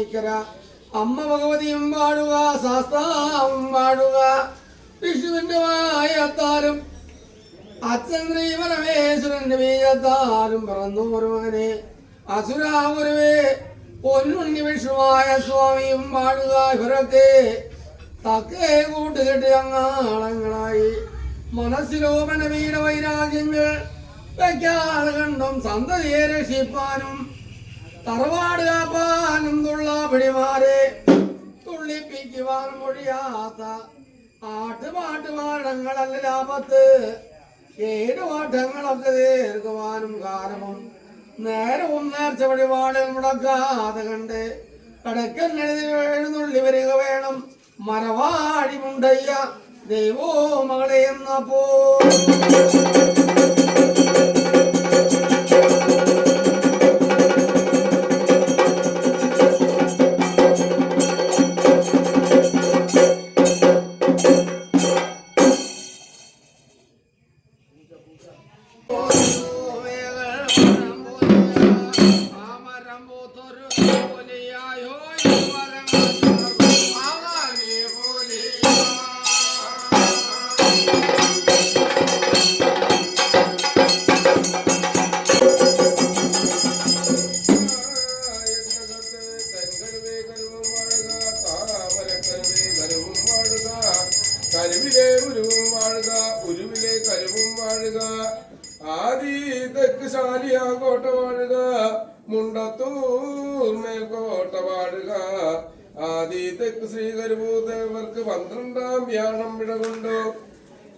തോറ്റാനിക്കര അമ്മ ഭഗവതിയും പാടുക ശാസ്താവും പാടുക വിഷ്ണുവിന്റെ വായത്താലും അച്ഛൻ ശ്രീ ബീജത്താലും പറന്നു ഒരുവനെ അസുരാപുരവേ പൊന്നുണ്ണി വിഷ്ണുവായ സ്വാമിയും പാടുക ഇവരൊക്കെ. തക്കേ കൂട്ടുകെട്ടി അങ്ങാളങ്ങളായി. മനസ്സിലോ മനവീര വൈരാഗ്യങ്ങൾ വയ്ക്കാതെ കണ്ടും സന്തതിയെ രക്ഷിപ്പാനും തറവാട് കാപ്പാനും തുള്ള പിടിമാരെ തുള്ളിപ്പിക്കുവാൻ മൊഴിയാത്ത ആട്ടുപാട്ടുപാടങ്ങളല്ല ലാഭത്ത്. ഏഴുപാഠങ്ങളൊക്കെ തീർക്കുവാനും കാരണം നേരവും നേർച്ച വഴിപാട് മുടക്കാതെ കണ്ട് കടക്കൻ എഴുതി എഴുന്നള്ളി വരിക വേണം. മരവാടി മുണ്ടയ്യ ദൈവോ മകളെ എന്നപ്പോ വ്യാഴം വിടകൊണ്ടു.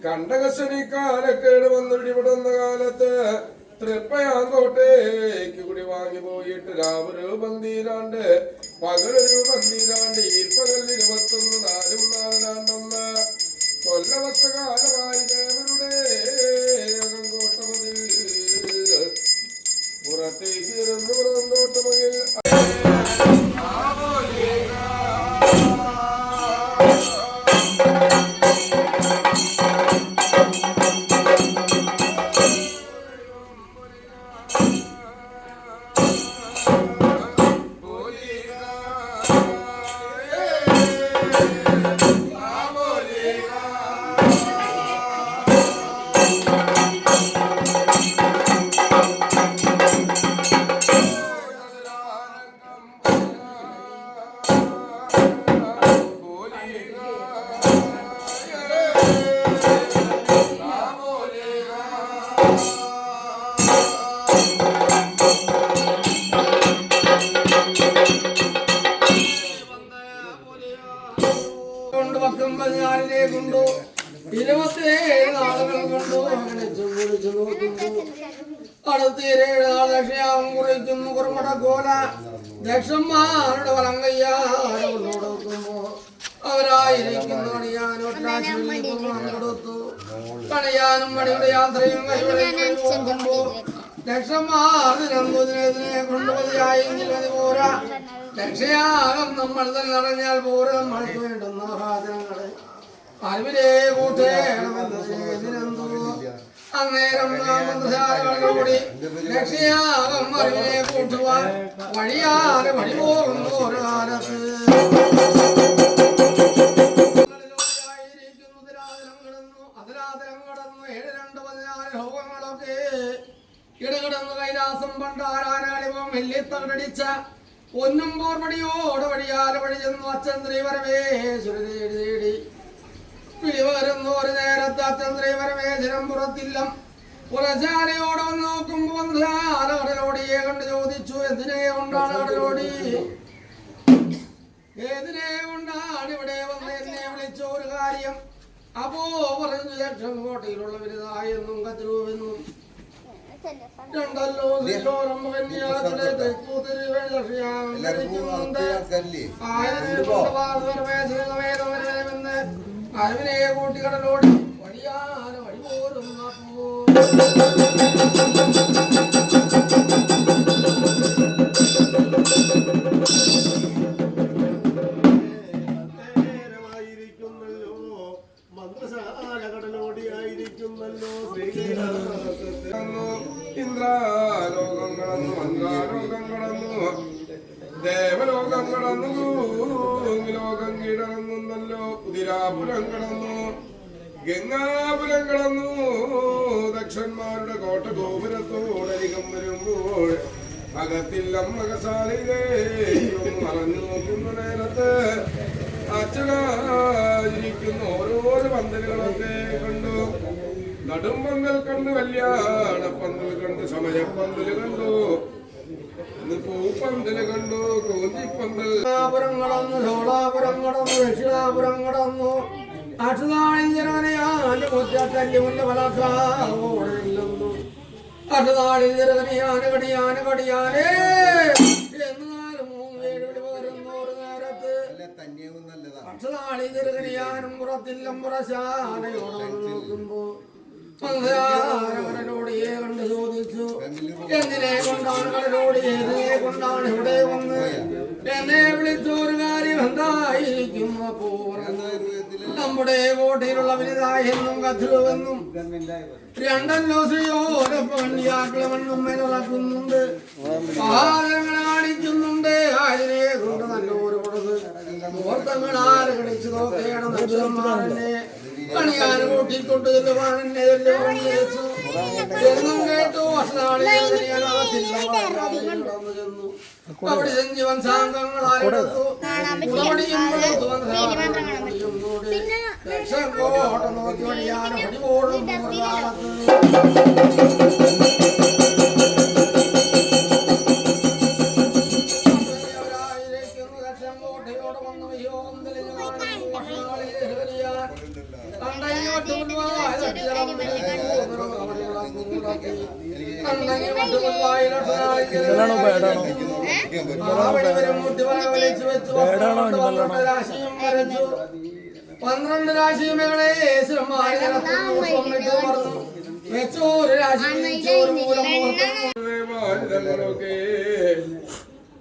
കണ്ടകശനി കാലക്കേട് വന്ന് പിടിപെടുന്ന കാലത്ത് തൃപ്പയാങ്കോട്ടേക്ക് കുടി വാങ്ങി പോയിട്ട് രാവൊരു പന്തീരാണ്ട് പകലൊരു പന്തീരാണ്ട് പകൽ ഇരുപത്തൊന്ന് നാലും നാലാണ്ടൊന്ന് കൊല്ലവത്ത കാലമായി ദേവരുടെ അകങ്കോട്ടമതിൽ. പുറത്തേക്ക് ഇരുന്ന് പുറന്തോട്ടമതിൽ രക്ഷയാകം നമ്മൾ തന്നെ നടഞ്ഞാൽ പോരാ. നമ്മൾക്ക് വേണ്ടുന്ന സാധനങ്ങളെ. അറിവിലേ കൂട്ടേണമെന്ന് അന്നേരം മന്ത്രശാലകളോടി രക്ഷയാകം അറിവിനെ കൂട്ടുവാൻ വഴിയാറ് വഴി പോകുന്നു ഒരു കാലത്ത് ഇടകിടന്ന് കൈലാസം പണ്ട് ആരാനാളിവം വെല്ലി തകടിച്ച ഒന്നും പോർമടിയോട് വഴിയാല വഴി ചെന്നു അച്ഛൻ ശ്രീവരമേശ്വരി തേടി തേടി. വിളിവരുന്നു ഒരു നേരത്ത് അച്ഛൻ ശ്രീവരമേശ്വരം പുറത്തില്ല. പുറശാലയോട് വന്ന് നോക്കുമ്പോ കടലോടിയെ കണ്ട് ചോദിച്ചു എന്തിനെ കൊണ്ടാണ് കടലോടി? ഏതിനെ കൊണ്ടാണ് ഇവിടെ വന്ന് എന്നെ വിളിച്ച ഒരു കാര്യം? അപ്പോ പറഞ്ഞു ലക്ഷം കോട്ടയിലുള്ള വലുതായെന്നും കത്തിരുവെന്നും രണ്ടല്ലോ തെക്കൂതിരി കൂട്ടിക്കടലോടി വഴിയാന വഴി നേരമായിരിക്കുന്നല്ലോ മന്ത്രശാല കടലോടിയായിരിക്കുന്നല്ലോ ഇന്ദ്രാലോകങ്ങളെന്നു അന്ദ്രാലോകങ്ങളെന്നു ദേവലോകം കടന്നു ഭൂമിലോകം കീഴടങ്ങുന്നല്ലോ. കുതിരാപുരം കടന്നു ഗംഗാപുരം കടന്നു ദക്ഷന്മാരുടെ കോട്ട ഗോപുരത്തോടരികം വരുമ്പോൾ അകത്തില്ലം മകസാലയിലേ മറഞ്ഞു നോക്കുന്ന നേരത്ത് അച്ഛനായിരിക്കുന്ന ഓരോരോ പന്തലുകളൊക്കെ കണ്ടു. നടുമ്പന്തൽ കണ്ടു കല്യാണപ്പന്തൽ കണ്ടു സമയപ്പന്തൽ കണ്ടു? ഇന്ന് പൂപ്പന്തൽ കണ്ടു? കോഞ്ചിപ്പന്തൽ കടന്നു ചോളാപുരം കടന്നു ദക്ഷിണാപുരം കടന്നു. കടിയാന് എന്നാലും മൂന്ന് പേര് വിളി നേരത്ത്. ചെറുകനിയാനും പുറത്തില്ലം പുറശാലയോടെ നോക്കുമ്പോ കടലോടിയെ കണ്ട് ചോദിച്ചു. എന്തിനെ കൊണ്ടാണ് കടലോടി? ഏതിനെ കൊണ്ടാണ് ഇവിടെ എന്നെ വിളിച്ചൊരു കാര്യം എന്തായിരിക്കും അപ്പോ? നമ്മുടെ കോട്ടയിലുള്ള വലുതായെന്നും കഥുവെന്നും രണ്ടല്ലോ ശ്രീയോര പണ്ഡിയാക്കളെ മണ്ണും മെനറക്കുന്നുണ്ട് പാദങ്ങൾ കാണിക്കുന്നുണ്ട്. അതിനെ കൊണ്ട് നല്ലൊരു കൊടുത്ത് ആര് കളിച്ചു നോക്കേണ്ട കണിയാൻ കൂട്ടിക്കൊണ്ട് എന്നെ കേട്ടു ചെന്നു. അവിടെ സഞ്ജീവൻ സാംഗങ്ങളാലെടുത്തു ഉളവടിയും കൊടുത്തു വന്നതായും കൂടി രക്ഷകോട്ട നോക്കി പണിയാനും വടിപോടും കാലത്ത്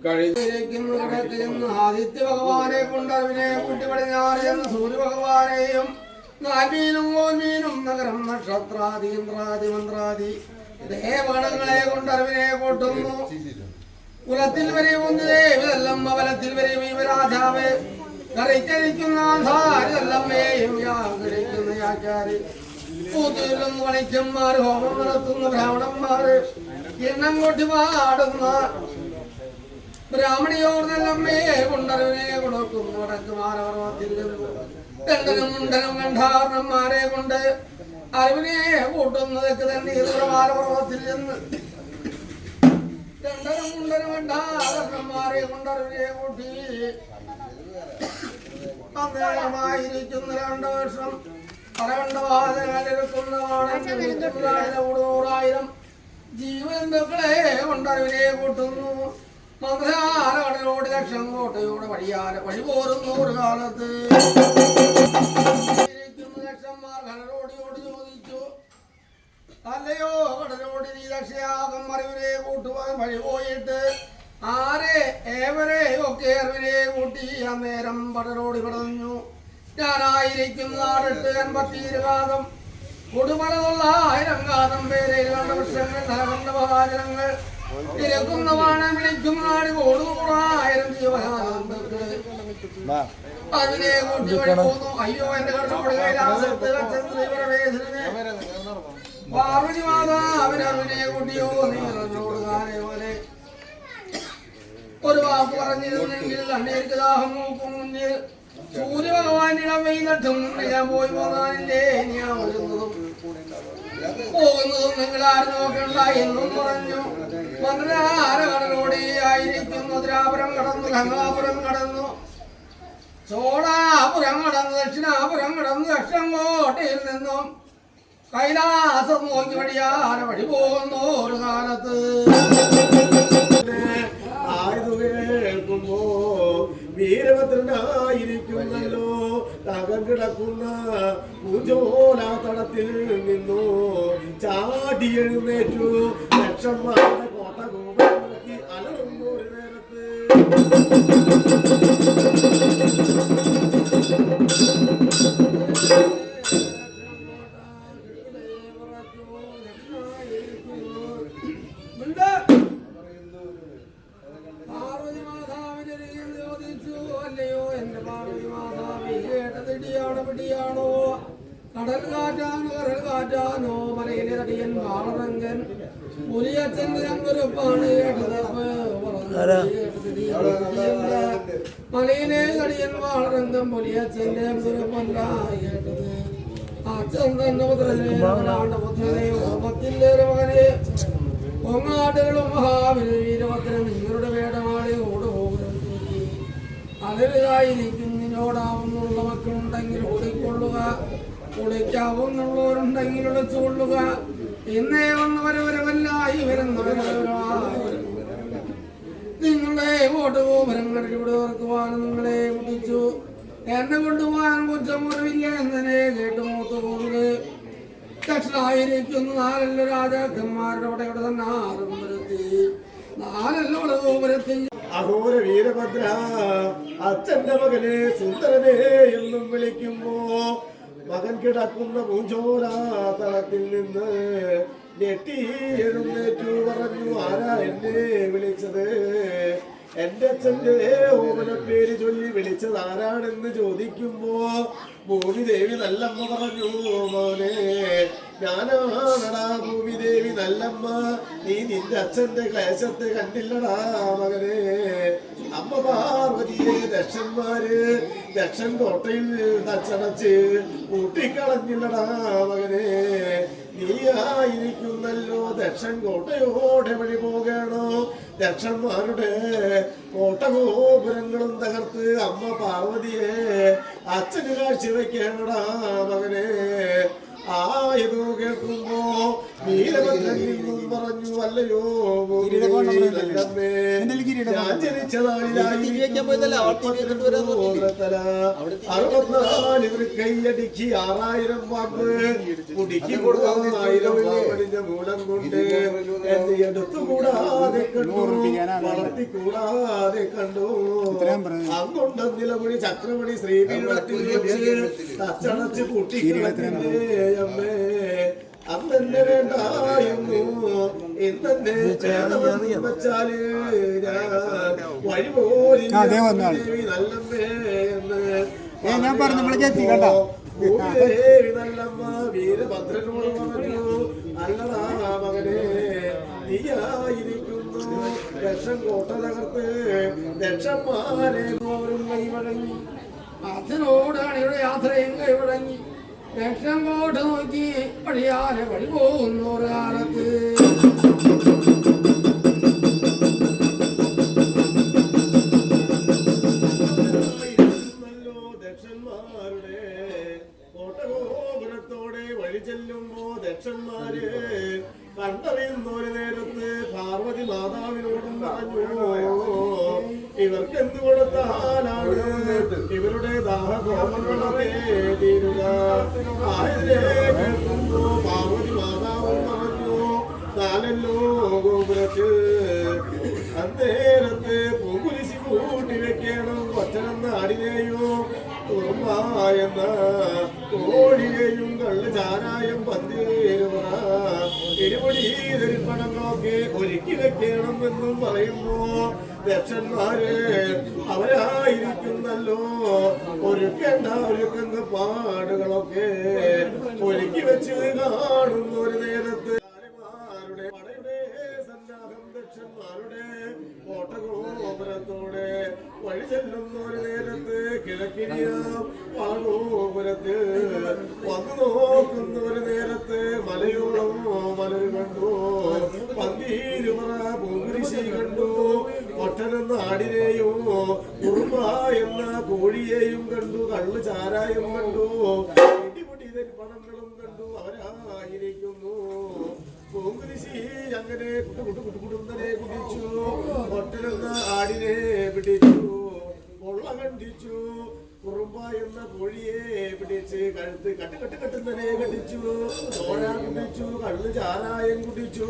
കഴിഞ്ഞ. ഇരിക്കുന്നു കിടക്കുന്നു ആദിത്യ ഭഗവാനെ കൊണ്ട് അവനെ കൂട്ടി പടിഞ്ഞാറ് എന്ന് സൂര്യ ഭഗവാനെയും നാൽമീനും ഓൻമീനും നഗരം നക്ഷത്രാദി ഇന്ദ്രാദി മന്ത്രാദി ദേവഗണങ്ങളെ കൊണ്ട് അറിവിനെ കൂട്ടുന്നു. കുലത്തിൽ വരെ ഒന്ന് ദേവിതല്ലം അവലത്തിൽ വരെ രാജാവ് പൂത്തിരുന്ന് വണിക്കന്മാർ ഹോമം നടത്തുന്ന ബ്രാഹ്മണന്മാര് എണ്ണം കൊട്ടി പാടുന്ന ബ്രാഹ്മണിയോർ നല്ലമ്മയെ കൊടുക്കുന്നു. വടക്കുമാരവർമ്മത്തിന്റെ മുണ്ടനും കണ്ഠാർണന്മാരെ കൊണ്ട് അറിവിനെ കൂട്ടുന്നതൊക്കെ തന്നെ ഈർമാലപർവത്തിൽ ചെന്ന് ദണ്ഡനും മുണ്ടനും കണ്ഠാർണന്മാരെ കൊണ്ടറിവിനെ കൂട്ടി അന്നേരമായിരിക്കുന്ന രണ്ട് വർഷം. പറകണ്ടവാദനായിരം ജീവജന്തുക്കളെ കൊണ്ടറിവിനെ കൂട്ടുന്നു. മന്ത്രാലകടലോട് ലക്ഷം കോട്ടയോട് വഴിയാല വഴി പോരുന്നു ഒരു കാലത്ത് ലക്ഷന്മാർ കടലോടിയോട് ചോദിച്ചു. അല്ലയോ കടലോടി നീ ലക്ഷയാകം അറിവിലെ കൂട്ടുവാൻ വഴി പോയിട്ട് ആരെ ഏവരെ ഒക്കെ അറിവിനെ കൂട്ടി അന്നേരം പടലോടി പറഞ്ഞു ഞാനായിരിക്കുന്ന നാടിട്ട് എൺപത്തിയിരുകാതം കൊടുമലതുള്ള ആയിരം കാതം പേരെ വൃക്ഷങ്ങൾ നരകണ്ട മഹാജനങ്ങൾ. തിരക്കുന്ന വാണ വിളിക്കും നാട് കൂടുകൂടായിരം ജീവകാലം അതിനെ കൂട്ടി വഴി പോന്നു അയ്യോ എന്റെ കടലോട് കൈലാസത്ത് ചന്ദ്രവേദനെ പാർവതി മാതാവിനെ കൂട്ടിയോ നീളനോട് കാരെ പോലെ പറഞ്ഞിരുന്നെങ്കിൽ അണ്ണേർക്ക് ദാഹം നോക്കും മുന്നിൽ. സൂര്യഭഗവാനിടം വെയിലട്ടും ഞാൻ പോയി പോകാനില്ലേ? ഞാൻ വരുന്നതും പോകുന്നതും നിങ്ങൾ ആരും നോക്കണ്ട എന്നും പറഞ്ഞു. മന്ത്രാരകടലോടെ ആയിരിക്കുന്നു. ദ്രാപുരം കടന്നു ഗംഗാപുരം കടന്നു. ചോളാപുരം കടന്നു ദക്ഷിണാപുരം കടന്നു ദക്ഷങ്കോട്ടയിൽ നിന്നും കൈലാസം നോക്കി വഴിയാന വഴി പോകുന്നു ഒരു കാലത്ത്. വീരഭദ്രനായിരിക്കുന്നല്ലോ തകം കിടക്കുന്ന പൂജോല തടത്തിൽ നിന്നു ചാടി എഴുന്നേറ്റു. ലക്ഷന്മാരുടെ കോട്ട നോക്കി അലറുന്നു ഒരു നേരത്ത്. അതിലായിരിക്കും നിന്നോടാവുന്നുള്ള മക്കളുണ്ടെങ്കിൽ ഓടിക്കൊള്ളുക കുളിക്കാവുന്നുള്ളവരുണ്ടെങ്കിൽ ഒളിച്ചുകൊള്ളുക ഇന്നേ വന്നവരവരവല്ലായി വരുന്നവരവരായി നിങ്ങളെ വോട്ട് ഗോപുരങ്ങളിൽ ഇവിടെ ഓർക്കുവാൻ നിങ്ങളെ മുട്ടിച്ചു എന്നെ കൊണ്ടുപോകാൻ കുറ്റമുറവില്ല എന്നതിനെ കേട്ട് മൂത്ത് പോകുന്നത് ദക്ഷനായിരിക്കുന്ന നാലല്ല രാജാക്കന്മാരുടെ അവിടെ തന്നെ ആറും വരുത്തി നാലല്ലോടെ ഗോപുരത്തിൽ അഘോര വീരഭദ്ര അച്ഛന്റെ മകനെ സുന്ദരനെ എന്നും വിളിക്കുമ്പോ മകൻ കിടക്കുന്ന പൂഞ്ചോല നിന്ന് ഞെട്ടി എഴുന്നേറ്റു പറഞ്ഞു ആരാ എന്നെ വിളിച്ചത്? എന്റെ അച്ഛന്റെ ഓമന പേര് ചൊല്ലി വിളിച്ചത് ആരാണെന്ന് ചോദിക്കുമ്പോ ഭൂമിദേവി നല്ലമ്മ പറഞ്ഞു മോനെ ഞാനാണടാ ഭൂമിദേവി നല്ലമ്മ. നീ നിന്റെ അച്ഛന്റെ ക്ലേശത്തെ കണ്ടില്ലടാ മകനെ. അമ്മ പാർവതിയെ ദക്ഷന്മാര് ദക്ഷൻ കോട്ടയിൽ തച്ചടച്ച് കൂട്ടിക്കളഞ്ഞില്ലടാ മകനെ. നീയായിരിക്കുന്നല്ലോ ദക്ഷൻ കോട്ടയോടെ വഴി പോകണോ? ദക്ഷന്മാരുടെ കോട്ടഗോപുരങ്ങളും തകർത്ത് അമ്മ പാർവതിയെ അച്ഛന് കാഴ്ചവെക്കണടാ മകനെ. ആയതു കേൾക്കുമ്പോ വീരഭദ്രൻ നിന്നും പറഞ്ഞു അല്ലയോ ഞാൻ ജനിച്ച അറുപത്തിനാല് കൈയടിക്ക് ആറായിരം വാക്ക്. മുടിക്ക് കൊടുക്കായിരം വാമടിഞ്ഞ മൂലം കൊണ്ട് എന്നെ എടുത്തുകൂടാതെ കണ്ടു. വളർത്തിക്കൂടാതെ കണ്ടു. അങ്ങുണ്ട് നിലമൊഴി ചക്രമണി ശ്രീപീഠത്തിൽ തച്ചടച്ച് പൂട്ടിക്കളഞ്ഞില്ലേ അമ്മേ ഞാൻ വഴി പോലില്ല ഭൂമിദേവി നല്ലമ്മേ എന്ന് ഞാൻ പറഞ്ഞു, നമ്മളെ ചെത്തി കേട്ടോ. ഭൂമിദേവി നല്ലമ്മ വീരഭദ്രനോട് പറഞ്ഞു അല്ലടാ മകനെ നീയായിരിക്കുന്നു കോട്ട തകർത്ത് ദക്ഷന്മാരെ ഓരും കൈവഴങ്ങി യാത്ര യാത്രയും കൈവഴങ്ങി ലക്ഷങ്കോട്ട് നോക്കി വഴിയാലെ വഴി പോകുന്ന ഒരു കാലത്ത്. ചെല്ലുമ്പോ പാർവതി ഇവർക്ക് എന്ത് കൊടുത്താലാണ്? ഇവരുടെ ദാഹ തീരുക ഇരുപടി ധരിപ്പണങ്ങളൊക്കെ ഒരുക്കി വെക്കണം എന്നും പറയുമ്പോ ദക്ഷന്മാര് അവരായിരിക്കുന്നല്ലോ. ഒരുക്കേണ്ട ഒരുക്കുന്ന പാടുകളൊക്കെ ഒരുക്കി വെച്ച് കാണുന്ന ഒരു നേരത്ത് ദക്ഷന്മാരുടെ കോട്ടഗോപുരത്തോടെ വഴി ചെല്ലുന്ന ഒരു നേരത്ത് കിഴക്കിനിയ വളഗോപുരത്തിൽ വന്നു നോക്കുന്ന ഒരു നേരത്ത് മലയോളം മലര് കണ്ടു. പന്തീരുമറ പൂങ്കുരിശി കണ്ടു. ഒട്ടനെന്ന ആടിനെയും കുറുമ എന്ന കോഴിയെയും കണ്ടു. കള്ളു ചാരായം കണ്ടു. ഇടിപൊടി പണങ്ങളും കണ്ടു. അവരായിരിക്കുന്നു പൂങ്കുരിശി അങ്ങനെ കുട്ടു കുട്ടു കുട്ടു കുടുംബനെ കുടിച്ചു ഒട്ടനെന്ന ആടിനെ കൊള്ള കണ്ടിച്ചു കുറുമ്പ എന്ന കോഴിയെ പിടിച്ച് കഴുത്ത് കട്ട് കട്ട് കെട്ടുന്നതിനെ കടിച്ചു തോഴ കുടിച്ചു കള്ളു ചാരായം കുടിച്ചു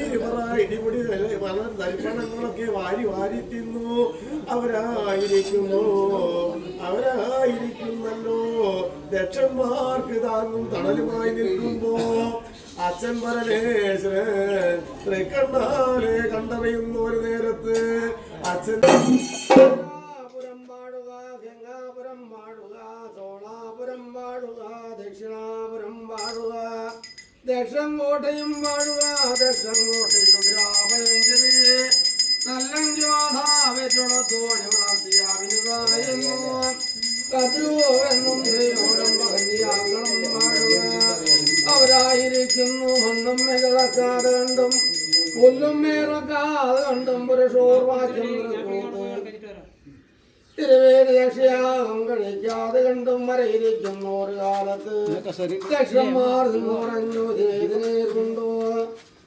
ഇരുപറ ഇടിപൊടി പല തൽപ്പണങ്ങളൊക്കെ വാരി വാരി തിന്നു. അവരായിരിക്കുന്നു അവരായിരിക്കുന്നല്ലോ. ദക്ഷന്മാർക്ക് താങ്ങും തണലുമായി നിൽക്കുമ്പോ അച്ഛൻ പറഞ്ഞേശ്വര കണ്ടാലെ കണ്ടറിയുന്ന ഒരു നേരത്ത് അച്ഛൻ ഗംഗാപുരം പാടുക ഗംഗാപുരം പാടുക സോളാപുരം പാടുക ദക്ഷിണാപുരം പാടുക. ദക്ഷം കോട്ടയും പാടുക ദക്ഷം കോട്ടയും മേകളക്കാതെ കണ്ടും പുല്ലും മേറക്കാതെ കണ്ടും പുരുഷോർവാക്യം തിരുവേദി രക്ഷയാകം കഴിക്കാതെ കണ്ടും വരയിരിക്കും ഒരു കാലത്ത് ദക്ഷന്മാർ നിന്നുറഞ്ഞു ഇതിനെ കൊണ്ടു?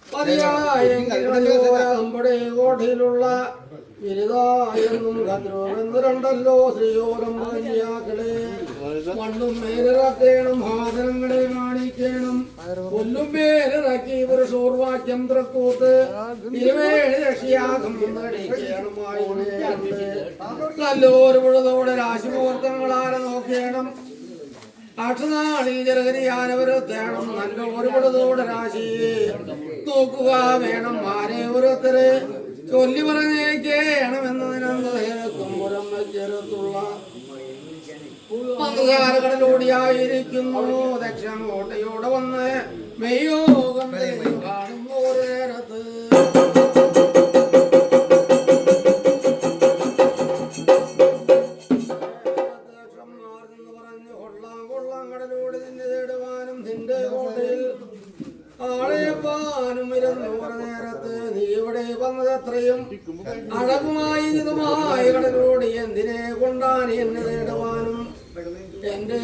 പതിയായെങ്കിലമ്പടെ കോട്ടയിലുള്ള കദ്രോവെന്ന് രണ്ടല്ലോ ശ്രീയോരം കന്യാക്കളെ മണ്ണും മേലിറക്കേണം ഭാദനങ്ങളെ കാണിക്കണം പുല്ലും മേലിറക്കി ഒരു സൂർവാക്യം തൃക്കൂത്ത്. നല്ലൊരു പുഴതോടെ രാശിമുഹൂർത്തങ്ങളാരെ നോക്കണം. അക്ഷനാളിൽ ചെറുകരിയാനവരുത്തേണം നല്ല ഒരു പുഴതോടെ രാശി നോക്കുക വേണം ആരെ ഓരോരുത്തരെ ചൊല്ലി പറഞ്ഞേക്കേണമെന്നതിനെന്തും പുറം വെച്ചെടുത്തുള്ള മന്ദകാരകടലോടിയായിരിക്കുന്നു ദക്ഷം കോട്ടയോടെ വന്ന് മെയ്യോഗം കാണുന്നു ഒരു നേരത്ത് കൊള്ളാം കടലോട് എന്തിനെ കൊണ്ടാണ് എന്നെ തേടുവാനും എന്റെ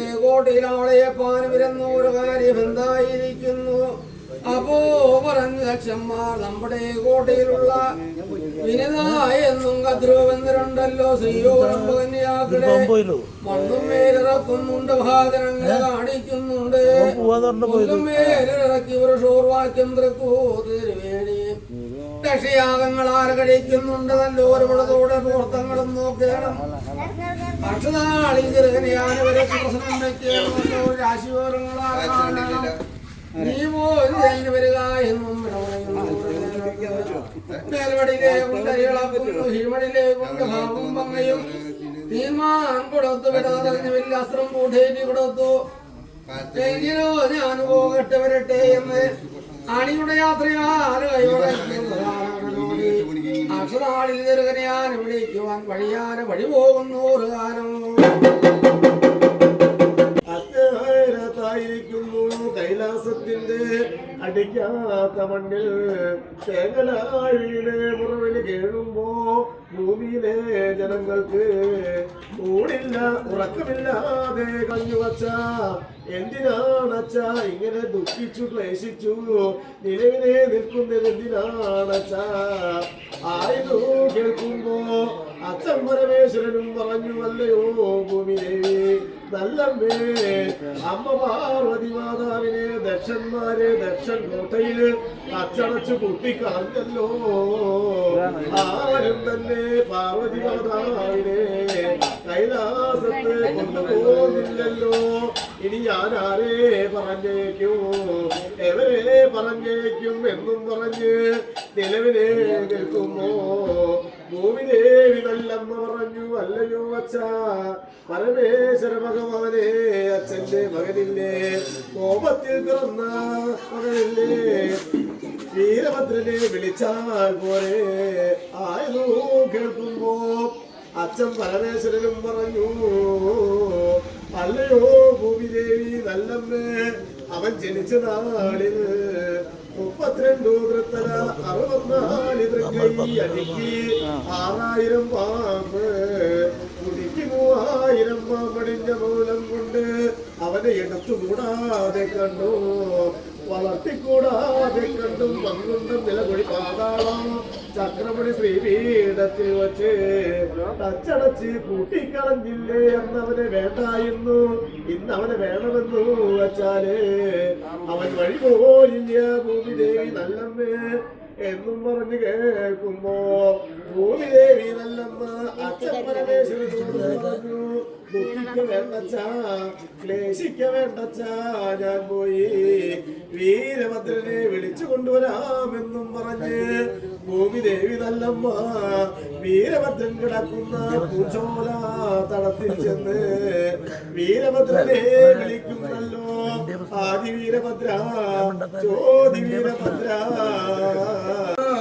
ഇരുന്നു ഒരു കാര്യം എന്തായിരിക്കുന്നു അപ്പോ പറഞ്ഞു ലക്ഷന്മാർ നമ്മുടെ കോട്ടയിലുള്ള വിനതായെന്നും കദ്രുവെന്നിരണ്ടല്ലോ ശ്രീയോരം കന്യാക്കളെ മണ്ണും മേലിറക്കുന്നുണ്ട് ഭാഗനങ്ങളെ കാണിക്കുന്നുണ്ട്. മണ്ണുമേലിറക്കി മേലിറക്കി ഒരു ഷോർവാക്യം തൃക്കൂതിരുവേണി. രക്ഷയാഗങ്ങൾ ആര് കഴിക്കുന്നുണ്ട് നല്ലൊരു പുഴതോടെ മുഹൂർത്തങ്ങളും നോക്കണം നീ വരിക എന്നും മേൽവടിയിലെ കുണ്ടരികളാക്കുന്നു ഹിമടിയിലെ കൊടുത്തു കൂട്ടേറ്റി കൊടുത്തു. എങ്കിലോ ഞാൻ പോകട്ടെ വരട്ടെ എന്ന് അണിയുടെ യാത്രയാൽ അക്ഷനാളിൽ ചെറുകനെയാൻ വിളിക്കുവാൻ വഴിയാന വഴി പോകുന്നു ഒരു കാലം അത്തായിരിക്കുന്നു കൈലാസത്തിന്റെ അടിക്കാത്ത മണ്ണിൽ തേങ്ങലാഴിയിലെ മുറവിൽ കേഴുമ്പോ ഭൂമിയിലെ ജനങ്ങൾക്ക് ഊണില്ല ഉറക്കമില്ലാതെ കഞ്ഞുവച്ച എന്തിനാണച്ച ഇങ്ങനെ ദുഃഖിച്ചു ക്ലേശിച്ചു നിലവിലെ നിൽക്കുന്നത് എന്തിനാണച്ച? ആയതു കേൾക്കുമ്പോ അച്ഛൻ പരമേശ്വരനും പറഞ്ഞു അല്ലയോ ഭൂമിദേവി നല്ലമ്മേ അമ്മ പാർവതി മാതാവിനെ ദക്ഷന്മാരെ ദക്ഷൻ കോട്ടയിൽ അച്ചടച്ചു കുട്ടിക്കളഞ്ഞല്ലോ ആരും തന്നെ പാർവതി മാതാവിനെ കൈലാസത്ത് കൊണ്ടുപോകുന്നില്ലല്ലോ. ഇനി ഞാൻ ആരെ പറഞ്ഞേക്കും? എവരെ പറഞ്ഞേക്കും എന്നും പറഞ്ഞ് നിലവിലെ നിൽക്കുമോ? ഭൂമിദേവി നല്ലമ്മ പറഞ്ഞു അല്ലയോ അച്ഛ പരമേശ്വര ഭഗവാനെ അച്ഛന്റെ മകനില്ലേ കോപത്തിൽ പിറന്ന മകനില്ലേ വീരഭദ്രനെ വിളിച്ചാൽ പോരെ ആയതു കേൾക്കുമ്പോ അച്ഛൻ പരമേശ്വരനും പറഞ്ഞു അല്ലയോ ഭൂമിദേവി നല്ലമ്മേ അവൻ ജനിച്ച നാളിൽ മുപ്പത്തിരണ്ടു തൃത്തല അറുപത്തിനാല് ആറായിരം പാമ്പ് കുടിക്ക് മൂവായിരം പാമ്പടിന്റെ മൂലം കൊണ്ട് അവനെ എടുത്തുകൂടാതെ കണ്ടു. വളർത്തിക്കൂടാതെ കണ്ടും പങ്കുണ്ടും നിലകൊടി പാതാളം. ചക്രപടി ശ്രീപീഠത്തിൽ വച്ച് തച്ചടച്ച് കൂട്ടിക്കളഞ്ഞില്ലേ എന്നവന് വേണ്ടായിരുന്നു. ഇന്ന് അവനെ വേണമെന്നു വച്ചാൽ അവൻ വഴി പോലില്ല. ഭൂമിദേവി നല്ലമ്മേ. എന്നും പറഞ്ഞു കേൾക്കുമ്പോ ഭൂമിദേവി നല്ലമ്മ അച്ഛൻ പരമേശ്വരനോട് പറഞ്ഞു. ദുഃഖിക്ക വേണ്ടച്ചാ ക്ലേശിക്ക വേണ്ടച്ചാ ഞാൻ പോയി വീരഭദ്രനെ വിളിച്ചു കൊണ്ടുവരാമെന്നും പറഞ്ഞ് ഭൂമി ദേവി നല്ലമ്മ വീരഭദ്രൻ കിടക്കുന്ന പൂച്ചോല തടത്തിൽ ചെന്ന് വീരഭദ്രനെ വിളിക്കുന്നല്ലോ ആദി വീരഭദ്ര ചോതി വീരഭദ്ര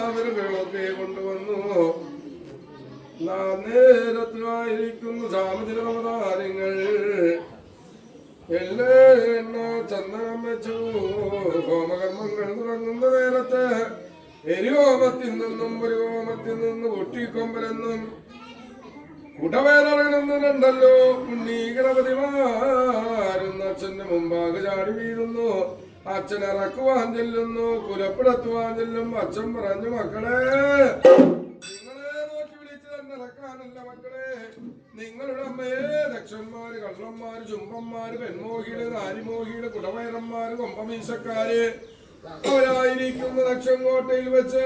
അവരുകളൊക്കെ കൊണ്ടുവന്നു. നേരത്തിലായിരിക്കുന്നു സാമചില അവതാരങ്ങൾ. എല്ലാം ചന്ദനം വെച്ചു. ഹോമകർമ്മങ്ങൾ തുടങ്ങുന്ന നേരത്ത് എരിഹോമത്തിൽ നിന്നും ഒരു ഹോമത്തിൽ നിന്ന് പൊട്ടിക്കൊമ്പലെന്നും കുടവേലറങ്ങുന്ന രണ്ടല്ലോ ഉണ്ണി ഗണപതിമാരുന്ന അച്ഛന്റെ മുമ്പാകെ ചാടി വീഴുന്നു. അച്ഛൻ ഇറക്കുവാൻ ചെല്ലുന്നു. കുലപ്പെടുത്തുവാൻ ചെല്ലും. അച്ഛൻ പറഞ്ഞു മക്കളെ മക്കളെ. നിങ്ങളുടെ അമ്മയെ ദക്ഷന്മാര് കള്ളന്മാര് ചുംബന്മാര് പെൺമോഹികൾ നാരിമോഹികൾ കുടവയറന്മാര് കൊമ്പമീശക്കാര് അവരായിരിക്കുന്ന ദക്ഷൻകോട്ടയിൽ വെച്ച്.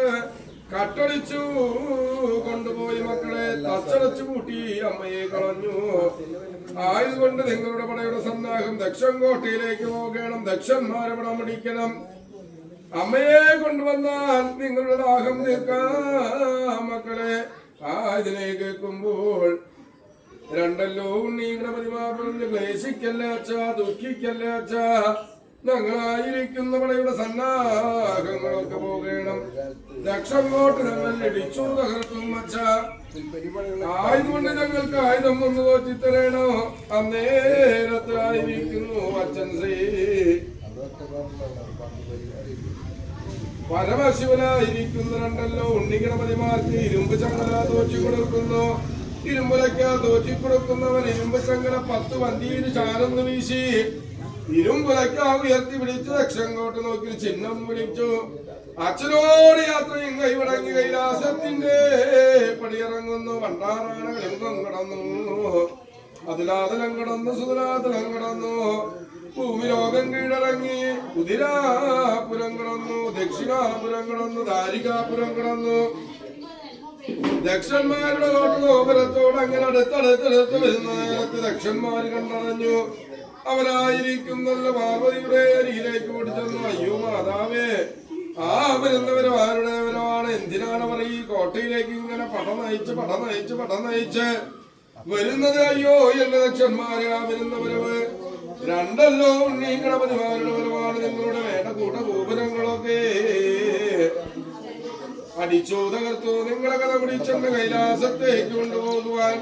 കട്ടടിച്ചു കൊണ്ടുപോയി മക്കളെ. തച്ചടച്ചു കൂട്ടി അമ്മയെ കളഞ്ഞു. ആയതുകൊണ്ട് നിങ്ങളുടെ പടയുടെ സന്നാഹം ദക്ഷൻകോട്ടയിലേക്ക് പോകണം. ദക്ഷന്മാരെ പടം പിടിക്കണം. അമ്മയെ കൊണ്ടുവന്നാൽ നിങ്ങളുടെ ദാഹം തീർക്കാം മക്കളെ. ആ കേൾക്കുമ്പോൾ രണ്ടല്ലോ ഉണ്ണി ഗണപതിമാ പറഞ്ഞ് ക്ലേശിക്കല്ല അച്ഛാ ദുഃഖിക്കല്ലേ അച്ഛാ. ഞങ്ങളായിരിക്കുന്ന പടയുടെ സന്നാഹങ്ങളൊക്കെ പോകണം. ലക്ഷങ്ങോട്ട് ഞങ്ങൾ ഇടിച്ചു തകർക്കും അച്ഛ. ആയതുകൊണ്ട് ഞങ്ങൾക്ക് ആയുധം ഒന്ന് തോറ്റിത്തരണോ? അന്നേരത്തായിരിക്കുന്നു അച്ഛൻ ശ്രീ. പരമശിവനായിരിക്കുന്ന രണ്ടല്ലോ ഉണ്ണിഗണപതിമാർക്ക് ഇരുമ്പ് ചങ്ങല തോച്ചി കൊടുക്കുന്നു. ഇരുമ്പുലയ്ക്ക തോച്ചി കൊടുക്കുന്നവൻ ഇരുമ്പ് ചങ്ങല പത്ത് വണ്ടിയിൽ ചാരന്ന് വീശി. ഇരുമ്പുലയ്ക്ക ഉയർത്തി പിടിച്ചു ദക്ഷങ്കോട്ട് നോക്കി ചിഹ്നം പിടിച്ചു അച്ഛനോട് യാത്രയും കൈവടങ്ങി കൈലാസത്തിന്റെ പടിയിറങ്ങുന്നു. വണ്ടാറാണ് കടന്നു. അതിലാതലം കടന്നു സുതലാതലം കടന്നു. ഭൂമി ലോകം കീഴടങ്ങി. കുതിരാപുരം കടന്നു ദക്ഷിണാപുരം കടന്നു ദാരികാപുരം കടന്നു. ദക്ഷന്മാരുടെ കോട്ട് ഗോപുരത്തോട് അങ്ങനെ അടുത്തടുത്തടുത്ത് വരുന്ന നേരത്ത് ദക്ഷന്മാര് കണ്ടറിഞ്ഞു. അവരായിരിക്കുന്നല്ലോ പാർവതിയുടെ ഓടി ഓടിച്ചെന്നു അയ്യോ മാതാവേ ആ വരുന്നവരും ആരുടേവരുമാണ് എന്തിനാണ് അവർ ഈ കോട്ടയിലേക്ക് ഇങ്ങനെ പട നയിച്ച് പട നയിച്ച് പട നയിച്ച് വരുന്നത്? അയ്യോ എന്റെ ദക്ഷന്മാരെ ആ വരുന്നവരവ്. രണ്ടല്ലോ ഉണ്ണി ഗണപതിമാരുടെ വരവാണ് നിങ്ങളുടെ വേണ്ട കൂട്ട ഗോപുരങ്ങളൊക്കെ അടിച്ചോ തകർത്തു നിങ്ങളെ കഥ പിടിച്ചെന്ന് കൈലാസത്തേക്ക് കൊണ്ടുപോകുവാൻ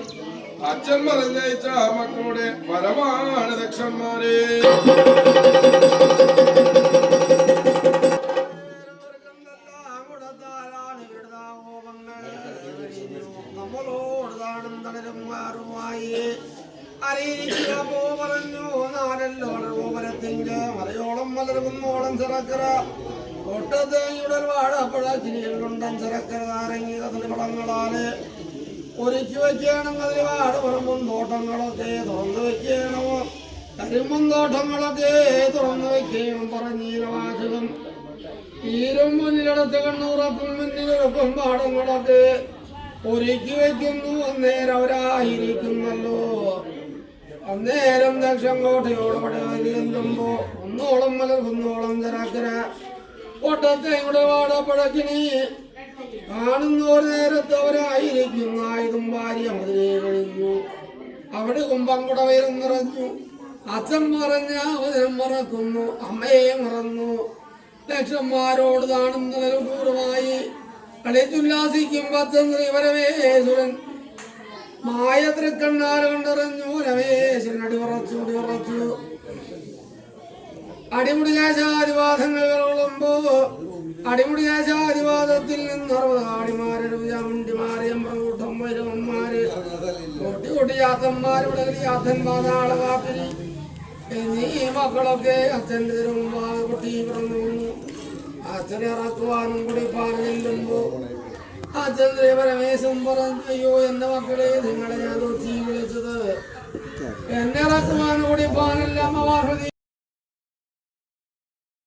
അച്ഛൻ പറഞ്ഞയച്ച മക്കളുടെ വരവാണ് ദക്ഷന്മാരെ മലയോളം മലർകുന്നോളം ചിറക്കര ഒട്ടത്തേയുടെ വാഴപ്പഴ ചിരികളുണ്ടൻ ചിറക്കര നാരങ്ങി കതിന് വളങ്ങളാൽ ഒരുക്കി വെക്കണം അതിൽ പറമ്പും തോട്ടങ്ങളൊക്കെ തുറന്നു വെക്കണോ കരിമ്പും തോട്ടങ്ങളൊക്കെ തുറന്നു വെക്കണം പറഞ്ഞീരവാചകം തീരും മുന്നിലടത്ത് കണ്ണൂറക്കും മുന്നിലൊപ്പം പാടങ്ങളൊക്കെ ഒരുക്കി വെക്കുന്നു. അന്നേരം അവരായിരിക്കുന്നല്ലോ. അന്നേരം ദക്ഷം കോട്ടയോട് പടയാകുമ്പോ ഒന്നോളം മലർ കുന്നോളം ചരാക്കര. ഒട്ടത്തെ ഇവിടെ വാടപ്പഴക്കിനി കാണുന്ന ഒരു നേരത്ത് അവരായിരിക്കുന്ന ആയുധം ഭാര്യ മതിലേ കഴിഞ്ഞു. അവിടെ കുമ്പം കൂടെ വരും നിറഞ്ഞു. അച്ഛൻ മറഞ്ഞ അവതരം മറക്കുന്നു. അമ്മയെ മറന്നു. ലക്ഷന്മാരോട് താണുന്നതിന് പൂർവമായി കളിച്ചുല്ലാസിക്കും പച്ചന്ദ്രി വരവേശ്വരൻ മായ തൃക്കണ്ണാൽ കണ്ടറിഞ്ഞു. രമേശൻ അടിവറച്ചു അടിവറച്ചു അടിമുടി ദേശാധിവാദങ്ങൾ കൊള്ളുമ്പോ അടിമുടി ജാതിവാദത്തിൽ നിന്ന് അറുപതാടിമാരുടെ ചാമുണ്ടിമാരെ അമ്പ്രകൂട്ടം വൈരവന്മാര് കൊട്ടി കൊട്ടി യാത്തൻ പാതാള കാപ്പിരി എന്നീ മക്കളൊക്കെ അച്ഛന്റെ തിരുമുമ്പാകെ കുട്ടി പിറന്നു അച്ഛനെ ഇറക്കുവാനും കൂടി പറഞ്ഞില്ലുമ്പോ അച്ഛൻ പരമേശം പറഞ്ഞു അയ്യോ എന്റെ മക്കളെ നിങ്ങളെ ഞാൻ വിളിച്ചത്. എന്നെ ഇറക്കുവാനും കൂടി പാനല്ല അമ്മ പാർവതി